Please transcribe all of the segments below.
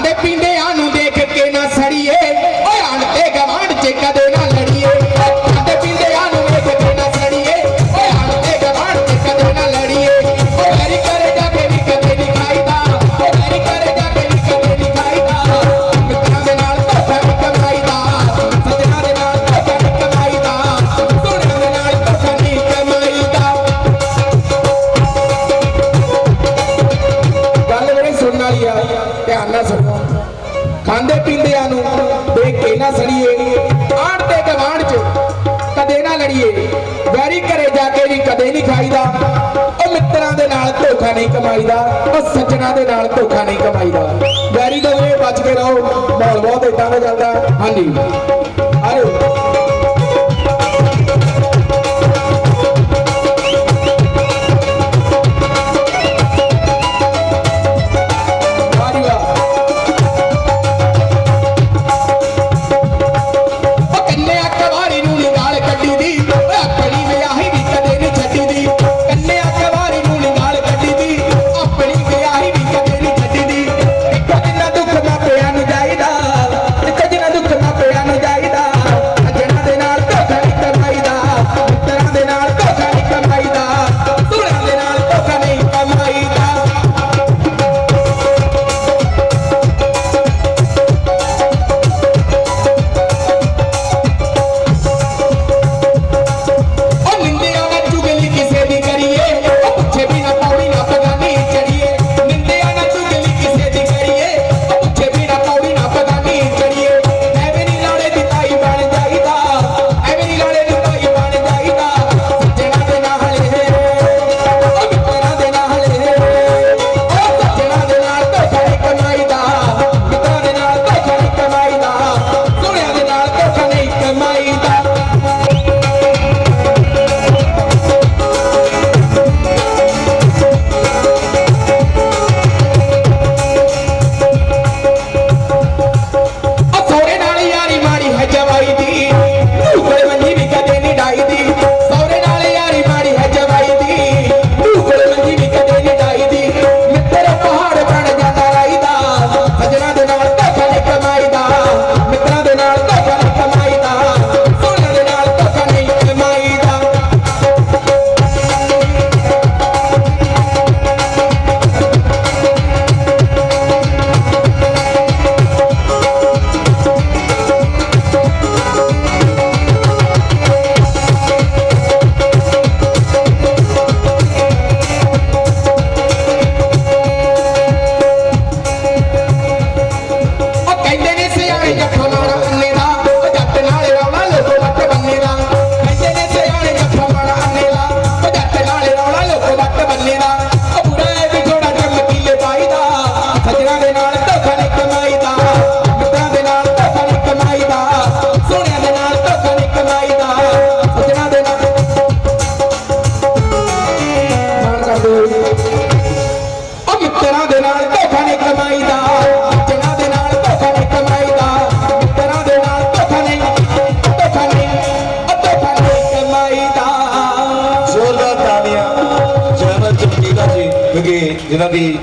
ਖਾਂਦੇ ਪੀਂਦੇ ਆਨੂੰ ਖਾਂਦੇ ਪੀਂਦਿਆਂ ਨੂੰ ਦੇਖ ਕੇ ਨਾ ਸੜੀਏ। ਆੜ ਤੇ ਗਵਾਂਢ 'ਚ ਕਦੇ ਨਾ ਲੜੀਏ। ਵੈਰੀ ਘਰੇ ਜਾ ਕੇ ਵੀ ਕਦੇ ਨਹੀਂ ਖਾਈਦਾ। ਉਹ ਮਿੱਤਰਾਂ ਦੇ ਨਾਲ ਧੋਖਾ ਨਹੀਂ ਕਮਾਈਦਾ। ਉਹ ਸੱਜਣਾ ਦੇ ਨਾਲ ਧੋਖਾ ਨਹੀਂ ਕਮਾਈਦਾ। ਵੈਰੀ ਦਾ ਵੀਰੇ ਬਚ ਕੇ ਰਹੋ। ਬਹੁਤ ਬਹੁਤ ਇਦਾਂ ਦਾ ਜਾਂਦਾ ਹਾਂਜੀ। ਅਰੇ ਗਏ ਜਿਨ੍ਹਾਂ ਦੀ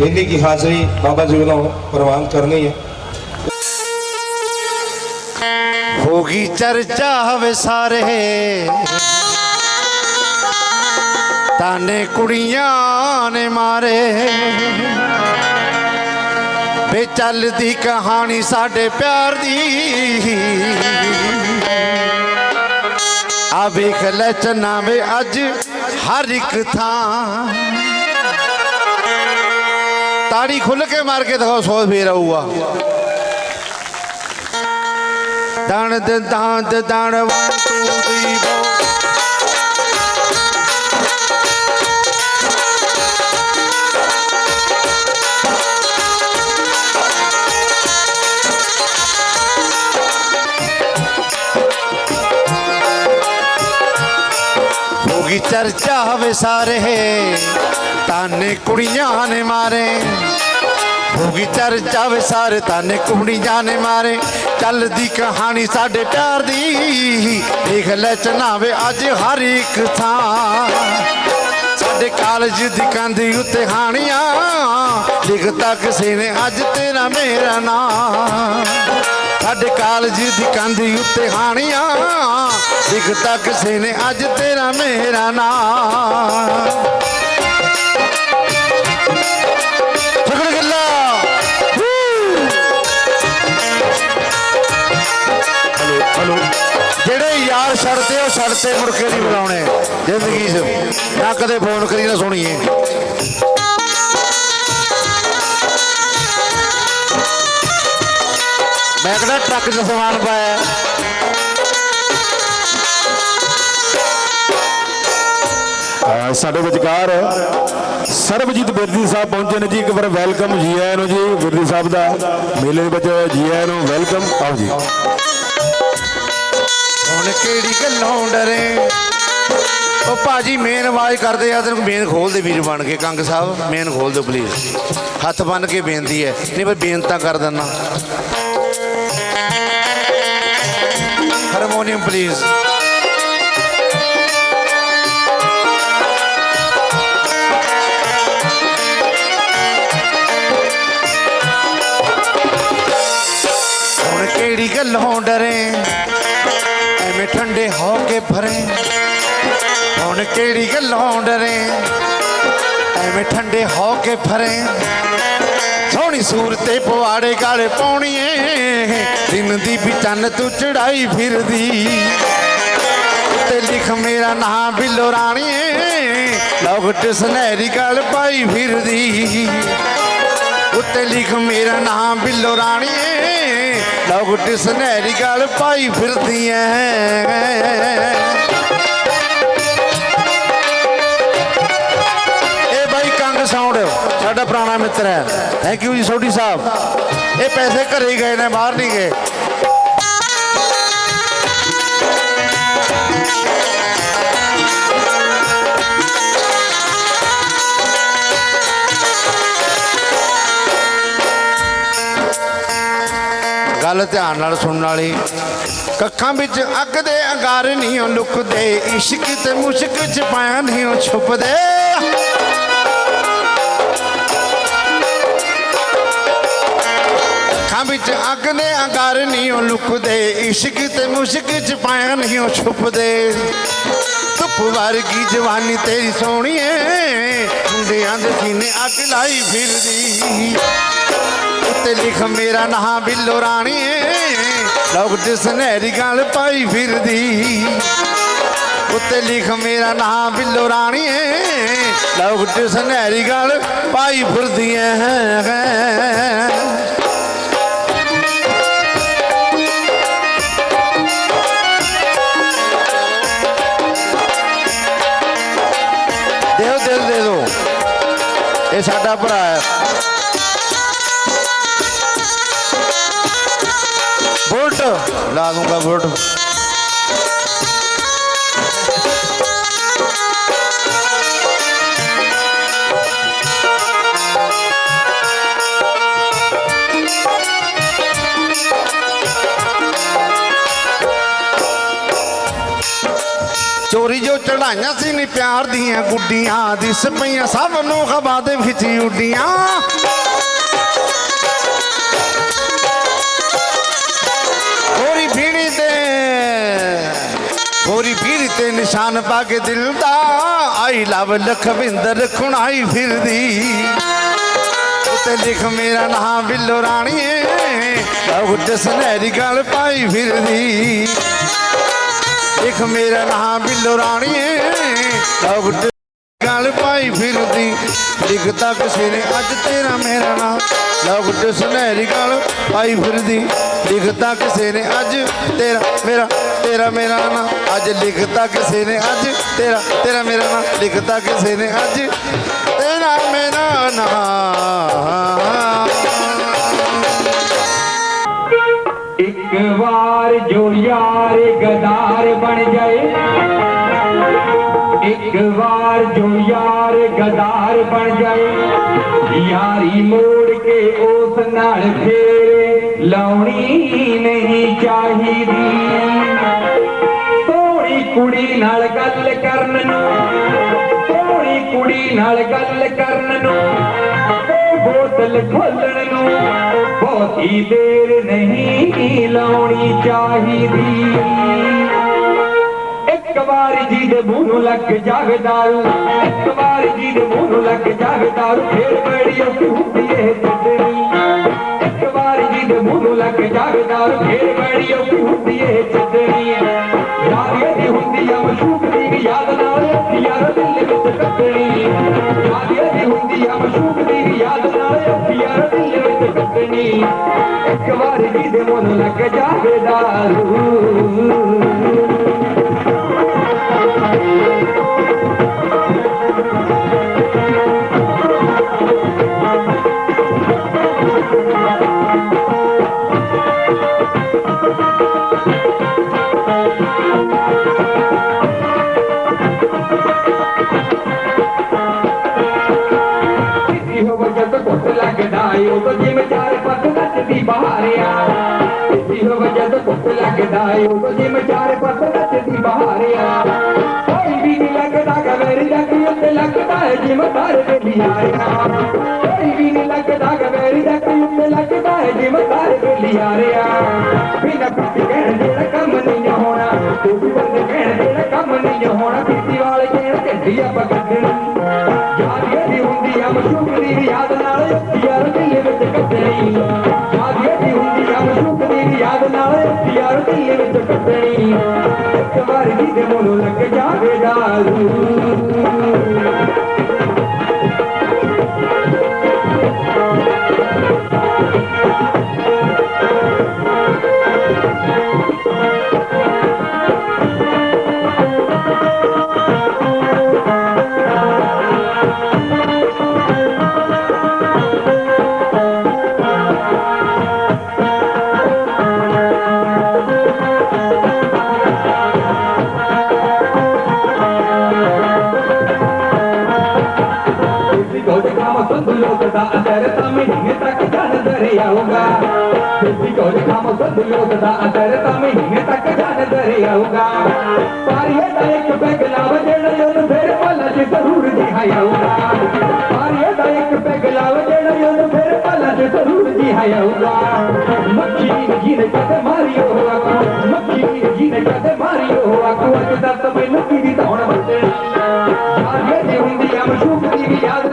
ਇੰਨੀ ਕੀ ਹਾਜ਼ਰੀ ਬਾਬਾ ਜੀ ਵੱਲੋਂ ਪ੍ਰਵਾਨ ਕਰਨੀ ਹੈ। ਹੋਗੀ ਚਰਚਾ ਹਵੇ ਸਾਰੇ। ਤਾਨੇ ਕੁੜੀਆਂ ਨੇ ਮਾਰੇ। ਵੇ ਚੱਲਦੀ ਕਹਾਣੀ ਸਾਡੇ ਪਿਆਰ ਦੀ। ਆ ਵੇਖ ਲੈ ਚਨਾ ਅੱਜ ਹਰ ਇੱਕ ਥਾਂ। ਤਾੜੀ ਖੁੱਲ ਕੇ ਮਾਰ ਕੇ ਦਿਖਾਓ ਸੋ ਫੇਰ ਆਊਗਾ ਦਣ ਦੰਦ ਦਣ ਵਨ ਟੂ ਦੀ ਬੋ चर्चा विसारे ਤਾਨੇ ਕੁੜੀਆਂ ਨੇ ਮਾਰੇ। ਹੋਗੀ ਚਰਚਾ ਵੇ ਸਾਰੇ ਤਾਨੇ ਕੁੜੀਆਂ ਨੇ ਮਾਰੇ। ਚੱਲਦੀ ਕਹਾਣੀ ਸਾਡੇ ਪਿਆਰ ਦੀ। ਦੇਖ ਲੈ ਚਨਾਵੇ ਅੱਜ ਹਰ ਇੱਕ ਥਾਂ। ਸਾਡੇ ਕਾਲਜ ਦੀ ਕੰਧ ਉੱਤੇ ਹਾਣੀਆਂ। ਲਿਖ ਤੱਕ ਸੀਨੇ ਅੱਜ ਤੇਰਾ ਮੇਰਾ ਨਾਂ ਸਾਡੇ ਕਾਲਜ ਦੀ ਕੰਧ ਉੱਤੇ ਹਾਣੀਆਂ। ਲਿਖ ਤੱਕ ਸੀਨੇ ਅੱਜ ਤੇਰਾ ਮੇਰਾ ਨਾਂ ਹਲੋ। ਜਿਹੜੇ ਯਾਰ ਛੱਡਦੇ ਉਹ ਛੱਡਤੇ ਮੁੜ ਕੇ ਨਹੀਂ ਬੁਲਾਉਣੇ। ਜ਼ਿੰਦਗੀ 'ਚ ਨਾ ਕਦੇ ਫੋਨ ਕਰੀ ਨਾ ਸੁਣੀਏ ਮੈਂ ਕਿਹੜਾ ਟਰੱਕ 'ਚ ਸਮਾਨ ਪਾਇਆ? ਸਾਡੇ ਵਿਚਕਾਰ ਸਰਬਜੀਤ ਬਿਰਦੀ ਸਾਹਿਬ ਪਹੁੰਚੇ ਨੇ ਜੀ। ਇੱਕ ਵਾਰ ਵੈਲਕਮ ਜੀ ਆਇਆਂ ਨੂੰ ਜੀ, ਬਿਰਦੀ ਸਾਹਿਬ ਦਾ। ਮੇਲੇ ਵਿੱਚ ਜੀ ਆਇਆਂ ਨੂੰ ਵੈਲਕਮ। ਆਓ ਜੀ। ਹੁਣ ਕਿਹੜੀ ਗੱਲੋਂ ਡਰੇ? ਉਹ ਭਾਜੀ ਮੇਨ ਆਵਾਜ਼ ਕਰਦੇ ਆ, ਤੈਨੂੰ ਮੇਨ ਖੋਲ ਦੇ ਵੀਰ ਬਣ ਕੇ, ਕੰਗ ਸਾਹਿਬ। ਮੇਨ ਖੋਲ ਦਿਓ ਪਲੀਜ਼ ਹੱਥ ਬੰਨ ਕੇ ਬੇਨਤੀ ਹੈ। ਨਹੀਂ ਬਈ ਬੇਨਤਾ ਕਰ ਦਿੰਦਾ। ਹਾਰਮੋਨੀਅਮ ਪਲੀਜ਼ ਹੁਣ ਕਿਹੜੀ ਗੱਲੋਂ ਡਰੇ? ਐਵੇਂ ਠੰਡੇ ਹੋ ਕੇ ਫਰੇ ਹੁਣ ਕਿਹੜੀ ਗੱਲੋਂ ਡਰੇ? ਐਵੇਂ ਠੰਡੇ ਹੋ ਕੇ ਫਰੇ ਸੋਹਣੀ ਸੂਰਤੇ ਪਵਾੜੇ ਗਾਲੇ ਪਾਉਣੀਏ, ਦਿਨ ਦੀ ਵੀ ਚੰਨ ਤੂੰ ਚੜਾਈ ਫਿਰਦੀ। ਤੇ ਲਿਖ ਮੇਰਾ ਨਾਂ ਬਿੱਲੋ ਰਾਣੀਏ ਲੋਗਟ ਸੁਨਹਿਰੀ ਗੱਲ ਪਾਈ ਫਿਰਦੀ। ਉੱਤੇ ਲਿਖ ਮੇਰਾ ਨਾਂ ਬਿੱਲੋ ਰਾਣੀਏ ਲੋਗਟ ਸੁਨਹਿਰੀ ਗਲ ਪਾਈ ਫਿਰਦੀ ਇਹ ਬਾਈ ਕੰਗ ਸਾਊਂਡ ਸਾਡਾ ਪੁਰਾਣਾ ਮਿੱਤਰ ਹੈ। ਥੈਂਕ ਯੂ ਜੀ, ਸੋਢੀ ਸਾਹਿਬ। ਇਹ ਪੈਸੇ ਘਰੇ ਗਏ ਨੇ, ਬਾਹਰ ਨਹੀਂ ਗਏ। ਗੱਲ ਧਿਆਨ ਨਾਲ ਸੁਣਨ ਵਾਲੀ। ਕੱਖਾਂ ਵਿੱਚ ਅੱਗ ਦੇ ਅੰਗਾਰ ਨਹੀਂ ਲੁਕਦੇ, ਇਸ਼ਕ ਤੇ ਮੁਸ਼ਕ ਚ ਪਾਇਆ ਨਹੀਂ ਛੁਪਦੇ। ਅੱਖਾਂ ਵਿੱਚ ਅੱਗ ਦੇ ਅੰਗਾਰ ਨਹੀਂ ਉਹ ਲੁਕਦੇ, ਇਸ਼ਕ ਤੇ ਮੁਸ਼ਕ ਚ ਪਾਇਆ ਨਹੀਂ ਉਹ ਛੁਪਦੇ। ਧੁੱਪ ਵਰਗੀ ਜਵਾਨੀ ਤੇਰੀ ਸੋਹਣੀਏ ਮੁੰਡਿਆਂ ਦੇ ਸੀਨੇ ਅੱਗ ਲਾਈ ਫਿਰਦੀ। ਉੱਤੇ ਲਿਖ ਮੇਰਾ ਨਾਂ ਬਿੱਲੋ ਰਾਣੀਏ ਲੋਕ ਸੁਨਹਿਰੀ ਗੱਲ ਪਾਈ ਫਿਰਦੀ। ਉੱਤੇ ਲਿਖ ਮੇਰਾ ਨਾਂ ਬਿੱਲੋ ਰਾਣੀ। ਲੋਕ ਸੁਨਹਿਰੀ ਗੱਲ ਪਾਈ ਫਿਰਦੀ ਹੈ ਇਹ ਸਾਡਾ ਭਰਾ ਹੈ ਬੁਲਟ ਲਾ ਦੂੰਗਾ ਬੁਲਟ ਚੋਰੀ ਜੋ ਚੜਾਈਆਂ ਸੀ ਨੀ ਪਿਆਰ ਦੀਆਂ ਗੁੱਡੀਆਂ, ਦਿਸ ਪਈਆਂ ਸਭ ਨੂੰ ਹਵਾ ਦੇ ਵਿੱਚ ਉੱਡੀਆਂ। ਨਿਸ਼ਾਨ ਪਾ ਕੇ ਦਿਲ ਦਾ ਆਈ ਲਵ ਲਖਵਿੰਦਰ ਖੁਣਾਈ ਫਿਰਦੀ। ਉੱਤੇ ਲਿਖ ਮੇਰਾ ਨਾਮ ਬਿੱਲੋ ਰਾਣੀਏ ਲਵ ਸੁਨਹਿਰੀ ਗਲ ਪਾਈ ਫਿਰਦੀ। ਲਿਖ ਮੇਰਾ ਨਾਮ ਬਿੱਲੋ ਰਾਣੀਏ ਲਵ ਗਲ ਪਾਈ ਫਿਰਦੀ। ਲਿਖਤਾ ਕਿਸੇ ਨੇ, ਅੱਜ ਤੇਰਾ ਮੇਰਾ ਨਾਮ ਲਵ ਸੁਨਹਿਰੀ ਗੱਲ ਪਾਈ ਫਿਰਦੀ। ਲਿਖਤਾ ਕਿਸੇ ਨੇ, ਅੱਜ ਤੇਰਾ ਮੇਰਾ ਤੇਰਾ ਮੇਰਾ ਨਾਂ ਅੱਜ ਲਿਖਤਾ ਕਿਸੇ ਨੇ ਅੱਜ। ਤੇਰਾ ਤੇਰਾ ਮੇਰਾ ਨਾਂ ਲਿਖਤਾ ਕਿਸੇ ਨੇ ਅੱਜ। ਤੇਰਾ ਮੇਰਾ ਨਾਂ। ਇੱਕ ਵਾਰ ਜੋ ਯਾਰ ਗਦਾਰ ਬਣ ਜਾਏ, ਇੱਕ ਵਾਰ ਜੋ ਯਾਰ ਗਦਾਰ ਬਣ ਜਾਏ, ਯਾਰੀ ਮੋੜ ਕੇ ਉਸ ਨਾਲ ਫੇਰ ਲਾਉਣੀ ਨਹੀਂ ਚਾਹੀਦੀ। ਕੁੜੀ ਨਾਲ ਗੱਲ ਕਰਨ ਨੂੰ। ਸੋਹਣੀ ਕੁੜੀ ਨਾਲ ਗੱਲ ਕਰਨ ਨੂੰ। ਬੋਤਲ ਖੋਲਣ ਨੂੰ। ਬਹੁਤੀ ਦੇਰ ਨਹੀਂ ਲਾਉਣੀ ਚਾਹੀਦੀ। ਇੱਕ ਵਾਰ ਜੀ ਦੇ ਮੂੰਹ ਨੂੰ ਲੱਗ ਜਾਵੇ ਦਾਰੂ, ਇੱਕ ਵਾਰ ਜੀ ਦੇ ਮੂੰਹ ਨੂੰ ਲੱਗ ਜਾਵੇ ਦਾਰੂ, ਫੇਰ ਬੜੀ ਔਖੀ ਹੁੰਦੀ ਏ ਛੱਡਣੀ ਵਾਰ ਦੇ ਮੂੰਹ ਨੂੰ ਲੱਗ ਜਾਵੇ ਫੇਰ ਬੜੀ ਔਖੀ ਹੁੰਦੀ ਏ ਛੱਡਣੀ ਯਾਦ ਇਹਦੀ ਹੁੰਦੀ ਆ ਮਸ਼ੂਕ ਦੀ ਵੀ ਯਾਦ ਨਾਲ ਯਾਰ ਦਿਲ ਵਿੱਚ ਕੱਟਣੀ ਯਾਦ ਇਹਦੀ ਹੁੰਦੀ ਆ ਮਸ਼ੂਕ ਦੀ ਵੀ ਯਾਦ ਨਾਲ ਯਾਰ ਦਿਲ ਵਿੱਚ ਕੱਟਣੀ ਇੱਕ ਵਾਰ ਜੀ ਦੇ ਮੂੰਹ ਨੂੰ ਲੱਗ ਜਾਵੇ ਲੱਗਦਾ ਏ ਉਹ ਪੱਤ ਨੱਚਦੀ ਬਹਾਰਿਆ ਕੋਈ ਵੀ ਨਹੀਂ ਲੱਗਦਾ ਗਵੇਰੀ ਦਾ ਕੀ ਉੱਤੇ ਲੱਗਦਾ ਏ ਜਿਮ ਤਾਰ ਦੇ ਲਿਆਰਿਆ ਕੋਈ ਵੀ ਨਹੀਂ ਲੱਗਦਾ ਗਵੇਰੀ ਦਾ ਕੀ ਉੱਤੇ ਲੱਗਦਾ ਏ ਜਿਮ ਤਾਰ ਦੇ ਲਿਆਰਿਆ ਬਿਨਾ ਪਿੱਛੇ ਕਹਿਣ ਜਿਹੜਾ ਕੰਮ ਨਹੀਂ ਹੋਣਾ ਤੂੰ ਵੀ ਬੰਦੇ ਕਹਿਣ ਜਿਹੜਾ ਕੰਮ ਨਹੀਂ ਹੋਣਾ ਪੀਤੀ ਵਾਲੇ ਕਹਿਣ ਢਿੱਡੀ ਆਪਾਂ ਕੱਢਣੀ ਯਾਦ ਇਹਦੀ ਹੁੰਦੀ ਆ ਮਸ਼ੂਕ ਦੀ ਯਾਦ ਨਾਲ ਯਾਰ ਦਿਲ ਵਿੱਚ ਕੱਢਣੀ ਯਾਰ ਵਿੱਚ ਕੱਢਣੀ ਇੱਕ ਵਾਰ ਜੀ ਦੇ ਲੱਗ ਜਾਵੇ ਦਾਰੂ ਇਸੀ ਕੋਲ ਕੰਮ ਸੰਧੂ ਲੋਕ ਦਾ ਅਸਰ ਤਾਂ ਮਹੀਨੇ ਤੱਕ ਜਨ ਦਰਿਆਊਗਾ ਪਾਰੀਏ ਦਾ ਇੱਕ ਪੈਗ ਲਾਵ ਜਿਹੜਾ ਉਹਨੂੰ ਫਿਰ ਪੱਲਾ ਚ ਜ਼ਰੂਰ ਦਿਹਾਇਆਊਗਾ ਪਾਰੀਏ ਦਾ ਇੱਕ ਪੈਗ ਲਾਵ ਜਿਹੜਾ ਉਹਨੂੰ ਫਿਰ ਪੱਲਾ ਚ ਜ਼ਰੂਰ ਦਿਹਾਇਆਊਗਾ ਮੱਖੀ ਜੀ ਨੇ ਕਦੇ ਮਾਰਿਓ ਹੋਆ ਮੱਖੀ ਜੀ ਨੇ ਕਦੇ ਮਾਰਿਓ ਹੋਆ ਕੋ ਅੱਜ ਦੱਸ ਮੈਨੂੰ ਕੀ ਦੀ ਧੌਣ ਵੱਟਣੀ ਯਾਦ ਇਹ ਹੁੰਦੀ ਆ ਮਸ਼ੂਕ ਦੀ ਵੀ ਯਾਦ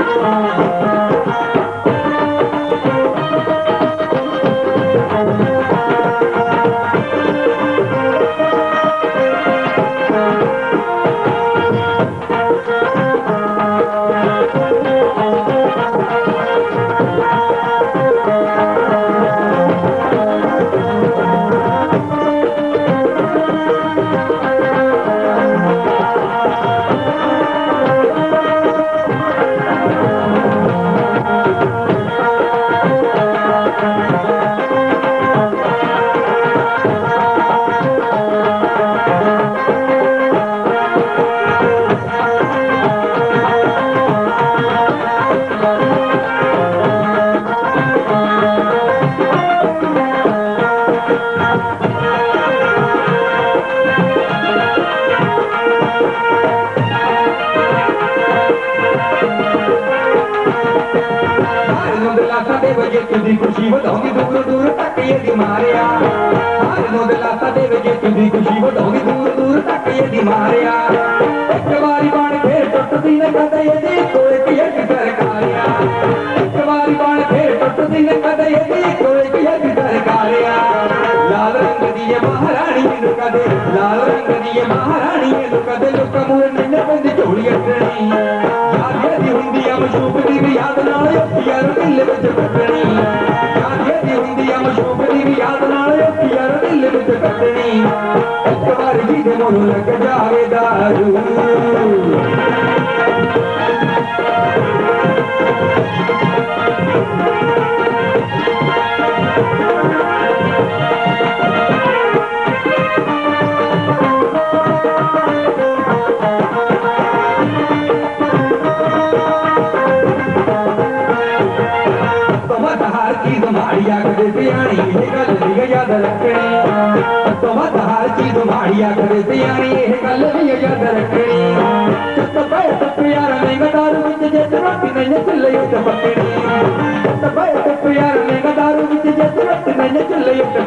ਵਧਾਉਂਦੀ, ਦੂਰ ਦੂਰ ਤੱਕ ਇਹ ਮਾਰਿਆ। ਹਰ ਨੂੰ ਦਿਲਾਸਾ ਦੇ ਵਜੇ ਤੁਦੀ ਖੁਸ਼ੀ ਵਧਾਉਂਦੀ, ਦੂਰ ਦੂਰ ਤੱਕ ਇਹ ਮਾਰਿਆ। ਇੱਕ ਵਾਰੀ ਬਣ ਫੇਰ ਟੁੱਟਦੀ ਨਾ ਕਦੇ ਇਹਦੀ, ਕੋਈ ਕੀ ਸਰਕਾਰਿਆ ਇੱਕ ਵਾਰੀ ਬਣ ਫੇਰ ਟੁੱਟਦੀ ਨਾ ਕਦੇ ਇਹਦੀ, ਕੋਈ ਕੀ ਸਰਕਾਰਿਆ ਲਾਲ ਰੰਗ ਦੀ ਇਹ ਮਹਾਰਾਣੀ ਨੂੰ ਕਦੇ, ਲਾਲ ਰੰਗ ਦੀ ਇਹ ਮਹਾਰਾਣੀ ਨੂੰ ਕਦੇ ਲੁੱਕ ਮੂਰ ਨਿੰਨੇ ਪੈਂਦੀ ਝੋਲੀ ਅੱਟਣੀ ਯਾਦ ਇਹਦੀ ਹੁੰਦੀ ਆ ਮਸ਼ੂਕ ਦੀ ਯਾਦ ਨਾਲ ਯਾਰ ਦਿਲ ਵਿੱਚ ਕੱਟਣੀ توهان جي प्यारत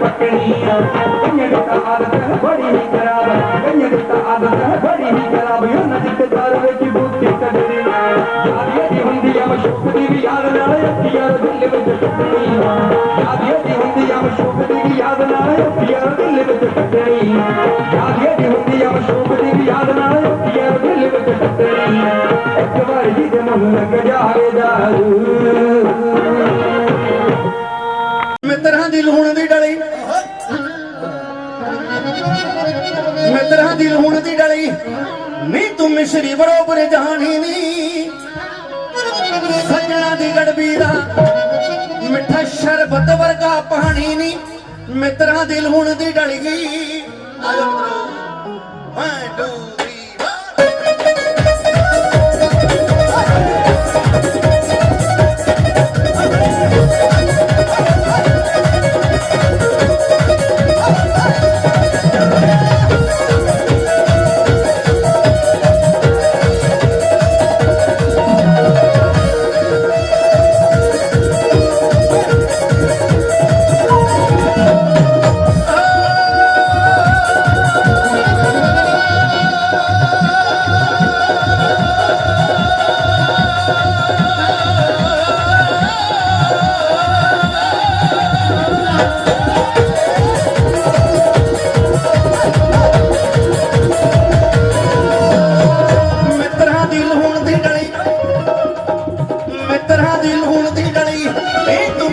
पकड़ी। आदत आदत ਮਸ਼ੂਕ ਦੀ ਵੀ ਯਾਦ ਨਾਲ ਅੱਖੀਆਂ ਦਿਲ ਵਿੱਚ ਟੁੱਟਣੀ ਯਾਦ ਇਹਦੀ ਹੁੰਦੀ ਆ ਮਸ਼ੂਕ ਦੀ ਵੀ ਯਾਦ ਨਾਲ ਅੱਖੀਆਂ ਦਿਲ ਵਿੱਚ ਟੁੱਟਣੀ ਯਾਦ ਇਹਦੀ ਹੁੰਦੀ ਆ ਮਸ਼ੂਕ ਦੀ ਵੀ ਯਾਦ ਨਾਲ ਅੱਖੀਆਂ ਦਿਲ ਵਿੱਚ ਟੁੱਟਣੀ ਇੱਕ ਵਾਰ ਜੀ ਦੇ ਮਨ ਲੱਗ ਜਾਵੇ ਦਾਰੂ ਮਿੱਤਰਾਂ ਦੀ ਲੂਣ ਦੀ ਡਲੀ। ਮਿੱਤਰਾਂ ਦੀ ਲੂਣ ਦੀ ਡਲੀ। ਨੀ ਤੂੰ ਮਿਸ਼ਰੀ ਬਰੋਬਰ ਜਾਣੀ ਨੀ। ਸੱਜਣਾ ਦੀ ਗੜਬੀ ਦਾ ਮਿੱਠਾ ਸ਼ਰਬਤ ਵਰਗਾ ਪਾਣੀ ਨੀ, ਮਿੱਤਰਾਂ ਦੀ ਲੂਣ ਦੀ ਡਲੀ। ਆਜੋ ਮਿੱਤਰੋ। 1 2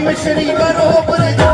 ਇਹ ਤੂੰ